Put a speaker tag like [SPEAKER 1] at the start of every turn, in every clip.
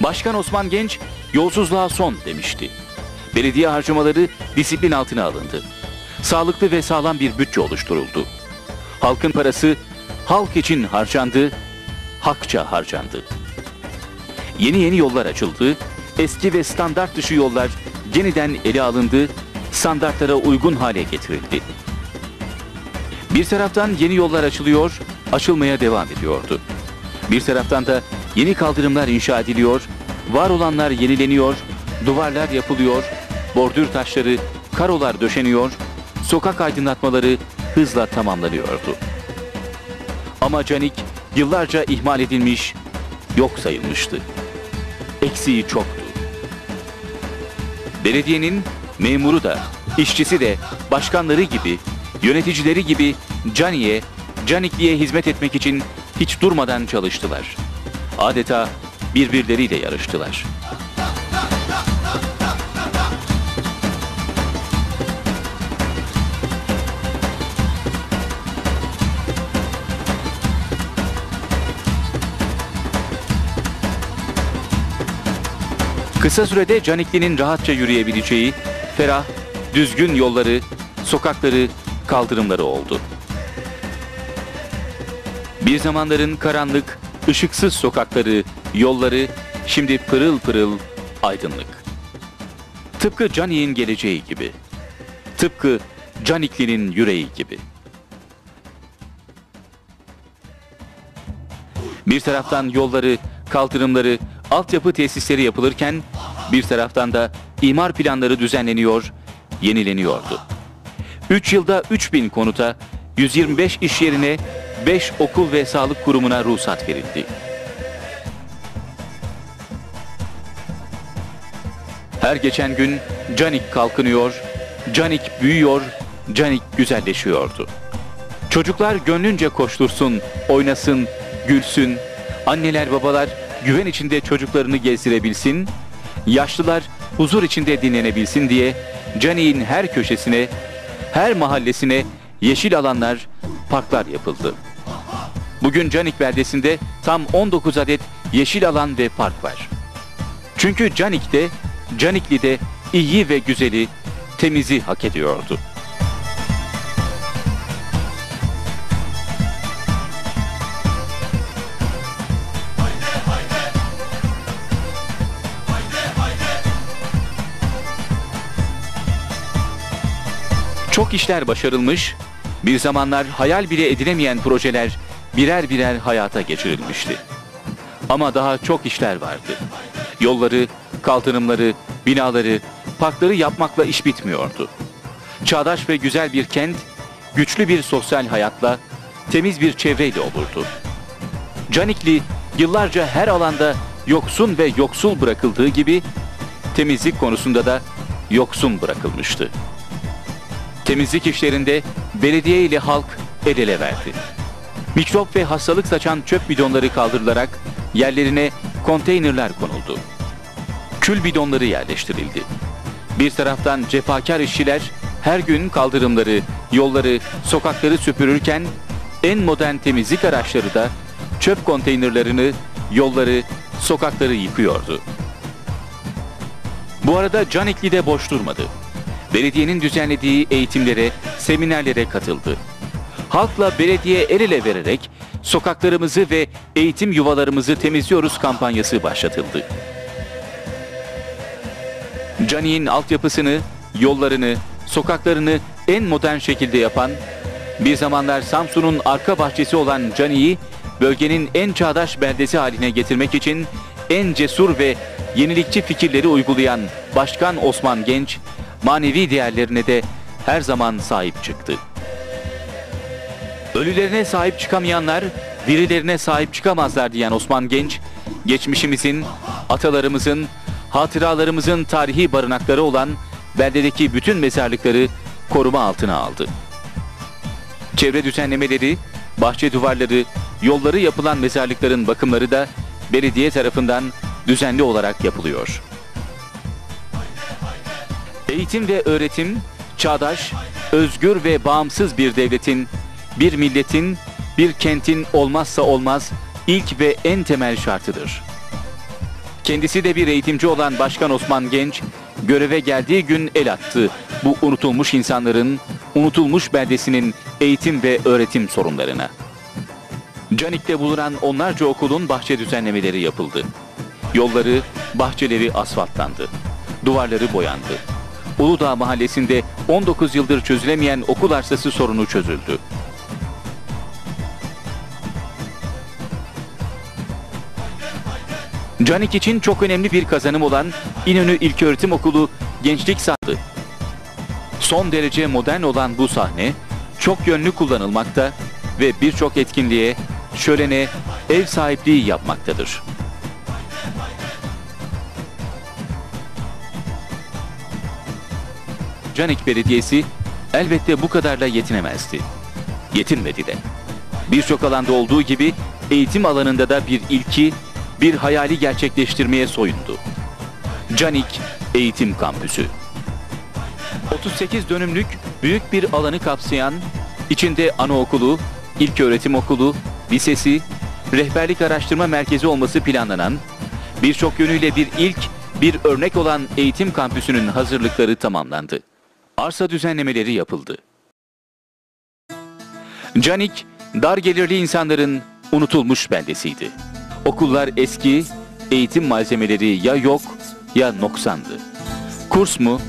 [SPEAKER 1] Başkan Osman Genç yolsuzluğa son demişti. Belediye harcamaları disiplin altına alındı. Sağlıklı ve sağlam bir bütçe oluşturuldu. Halkın parası halk için harcandı, hakça harcandı. Yeni yeni yollar açıldı, eski ve standart dışı yollar yeniden ele alındı, standartlara uygun hale getirildi. Bir taraftan yeni yollar açılıyor, açılmaya devam ediyordu. Bir taraftan da yeni kaldırımlar inşa ediliyor, var olanlar yenileniyor, duvarlar yapılıyor, bordür taşları, karolar döşeniyor, sokak aydınlatmaları hızla tamamlanıyordu. Ama Canik yıllarca ihmal edilmiş, yok sayılmıştı. Eksiği çoktu. Belediyenin memuru da, işçisi de, başkanları gibi, yöneticileri gibi Cani'ye, Canikli'ye hizmet etmek için hiç durmadan çalıştılar. Adeta birbirleriyle yarıştılar. Kısa sürede Canikli'nin rahatça yürüyebileceği, ferah, düzgün yolları, sokakları, kaldırımları oldu. Bir zamanların karanlık, ışıksız sokakları, yolları şimdi pırıl pırıl aydınlık. Tıpkı Canik'in geleceği gibi. Tıpkı Canikli'nin yüreği gibi. Bir taraftan yolları, kaldırımları, altyapı tesisleri yapılırken bir taraftan da imar planları düzenleniyor, yenileniyordu. 3 yılda 3000 konuta, 125 iş yerine, 5 okul ve sağlık kurumuna ruhsat verildi. Her geçen gün Canik kalkınıyor, Canik büyüyor, Canik güzelleşiyordu. Çocuklar gönlünce koştursun, oynasın, gülsün. Anneler babalar güven içinde çocuklarını gezdirebilsin. Yaşlılar huzur içinde dinlenebilsin diye Canik'in her köşesine, her mahallesine yeşil alanlar, parklar yapıldı. Bugün Canik beldesinde tam 19 adet yeşil alan ve park var. Çünkü Canik'te, Canikli'de iyi ve güzeli, temizi hak ediyordu. Çok işler başarılmış, bir zamanlar hayal bile edilemeyen projeler birer birer hayata geçirilmişti. Ama daha çok işler vardı. Yolları, kaldırımları, binaları, parkları yapmakla iş bitmiyordu. Çağdaş ve güzel bir kent, güçlü bir sosyal hayatla, temiz bir çevreyle olurdu. Canikli yıllarca her alanda yoksun ve yoksul bırakıldığı gibi temizlik konusunda da yoksun bırakılmıştı. Temizlik işlerinde belediye ile halk el ele verdi. Mikrop ve hastalık saçan çöp bidonları kaldırılarak yerlerine konteynerler konuldu. Kül bidonları yerleştirildi. Bir taraftan cefakar işçiler her gün kaldırımları, yolları, sokakları süpürürken en modern temizlik araçları da çöp konteynerlerini, yolları, sokakları yıkıyordu. Bu arada Canikli de boş durmadı. Belediyenin düzenlediği eğitimlere, seminerlere katıldı. Halkla belediye el ele vererek sokaklarımızı ve eğitim yuvalarımızı temizliyoruz kampanyası başlatıldı. Canik'in altyapısını, yollarını, sokaklarını en modern şekilde yapan, bir zamanlar Samsun'un arka bahçesi olan Canik'i bölgenin en çağdaş beldesi haline getirmek için en cesur ve yenilikçi fikirleri uygulayan Başkan Osman Genç, manevi değerlerine de her zaman sahip çıktı. Ölülerine sahip çıkamayanlar dirilerine sahip çıkamazlar diyen Osman Genç, geçmişimizin, atalarımızın, hatıralarımızın tarihi barınakları olan beldedeki bütün mezarlıkları koruma altına aldı. Çevre düzenlemeleri, bahçe duvarları, yolları yapılan mezarlıkların bakımları da belediye tarafından düzenli olarak yapılıyor. Eğitim ve öğretim, çağdaş, özgür ve bağımsız bir devletin, bir milletin, bir kentin olmazsa olmaz ilk ve en temel şartıdır. Kendisi de bir eğitimci olan Başkan Osman Genç, göreve geldiği gün el attı. Bu unutulmuş insanların, unutulmuş beldesinin eğitim ve öğretim sorunlarına. Canik'te bulunan onlarca okulun bahçe düzenlemeleri yapıldı. Yolları, bahçeleri asfaltlandı. Duvarları boyandı. Uludağ mahallesinde 19 yıldır çözülemeyen okul arsası sorunu çözüldü. Canik için çok önemli bir kazanım olan İnönü İlköğretim Okulu gençlik sahası. Son derece modern olan bu sahne çok yönlü kullanılmakta ve birçok etkinliğe, şölene ev sahipliği yapmaktadır. Canik Belediyesi elbette bu kadarla yetinemezdi. Yetinmedi de. Birçok alanda olduğu gibi eğitim alanında da bir ilki, bir hayali gerçekleştirmeye soyundu. Canik Eğitim Kampüsü 38 dönümlük büyük bir alanı kapsayan, içinde anaokulu, ilköğretim okulu, lisesi, rehberlik araştırma merkezi olması planlanan, birçok yönüyle bir ilk, bir örnek olan eğitim kampüsünün hazırlıkları tamamlandı. Arsa düzenlemeleri yapıldı. Canik, dar gelirli insanların unutulmuş beldesiydi. Okullar eski, eğitim malzemeleri ya yok ya noksandı. Kurs mu?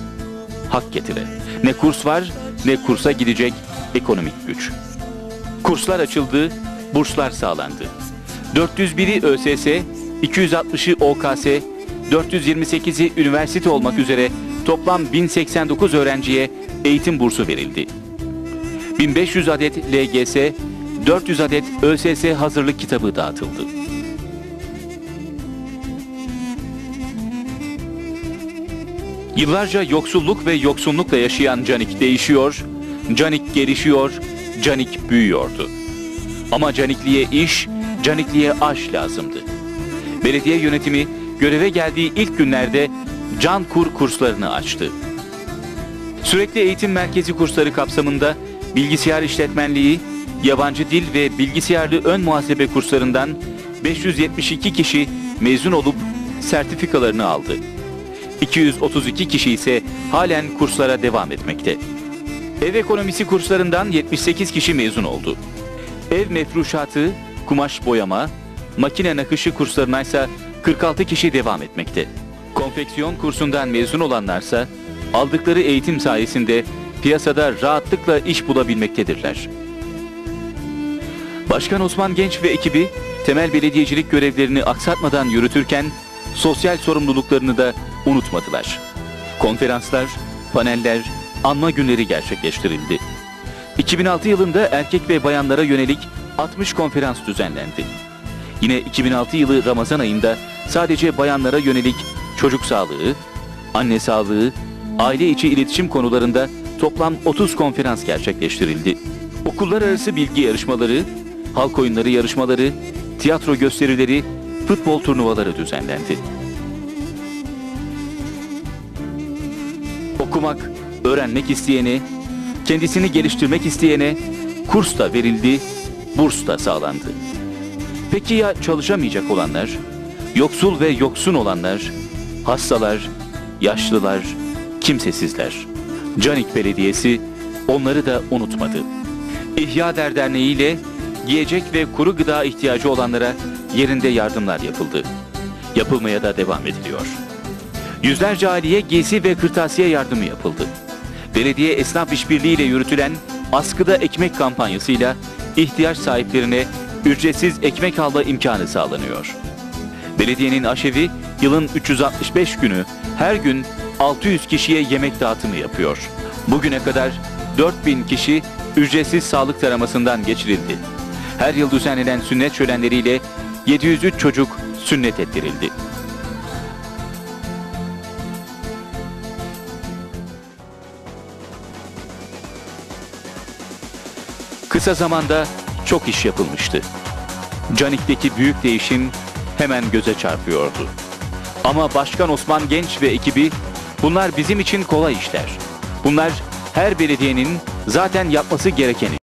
[SPEAKER 1] Hak getire. Ne kurs var ne kursa gidecek ekonomik güç. Kurslar açıldı, burslar sağlandı. 401'i ÖSS, 260'ı OKS, 428'i üniversite olmak üzere toplam 1089 öğrenciye eğitim bursu verildi. 1500 adet LGS, 400 adet ÖSS hazırlık kitabı dağıtıldı. Yıllarca yoksulluk ve yoksunlukla yaşayan Canik değişiyor, Canik gelişiyor, Canik büyüyordu. Ama Canikli'ye iş, Canikli'ye aş lazımdı. Belediye yönetimi göreve geldiği ilk günlerde Can Kur kurslarını açtı. Sürekli eğitim merkezi kursları kapsamında bilgisayar işletmenliği, yabancı dil ve bilgisayarlı ön muhasebe kurslarından 572 kişi mezun olup sertifikalarını aldı. 232 kişi ise halen kurslara devam etmekte. Ev ekonomisi kurslarından 78 kişi mezun oldu. Ev mefruşatı, kumaş boyama, makine nakışı kurslarına ise 46 kişi devam etmekte. Konfeksiyon kursundan mezun olanlarsa aldıkları eğitim sayesinde piyasada rahatlıkla iş bulabilmektedirler. Başkan Osman Genç ve ekibi temel belediyecilik görevlerini aksatmadan yürütürken sosyal sorumluluklarını da unutmadılar. Konferanslar, paneller, anma günleri gerçekleştirildi. 2006 yılında erkek ve bayanlara yönelik 60 konferans düzenlendi. Yine 2006 yılı Ramazan ayında sadece bayanlara yönelik çocuk sağlığı, anne sağlığı, aile içi iletişim konularında toplam 30 konferans gerçekleştirildi. Okullar arası bilgi yarışmaları, halk oyunları yarışmaları, tiyatro gösterileri, futbol turnuvaları düzenlendi. Okumak, öğrenmek isteyene, kendisini geliştirmek isteyene kurs da verildi, burs da sağlandı. Peki ya çalışamayacak olanlar, yoksul ve yoksun olanlar, hastalar, yaşlılar, kimsesizler? Canik Belediyesi onları da unutmadı. İhya Der Derneği ile yiyecek ve kuru gıda ihtiyacı olanlara yerinde yardımlar yapıldı. Yapılmaya da devam ediliyor. Yüzlerce aileye giysi ve kırtasiye yardımı yapıldı. Belediye esnaf işbirliği ile yürütülen askıda ekmek kampanyasıyla ihtiyaç sahiplerine ücretsiz ekmek alma imkanı sağlanıyor. Belediyenin aşevi yılın 365 günü her gün 600 kişiye yemek dağıtımı yapıyor. Bugüne kadar 4000 kişi ücretsiz sağlık taramasından geçirildi. Her yıl düzenlenen sünnet şölenleriyle 703 çocuk sünnet ettirildi. Kısa zamanda çok iş yapılmıştı. Canik'teki büyük değişim hemen göze çarpıyordu. Ama Başkan Osman Genç ve ekibi bunlar bizim için kolay işler. Bunlar her belediyenin zaten yapması gerekeni.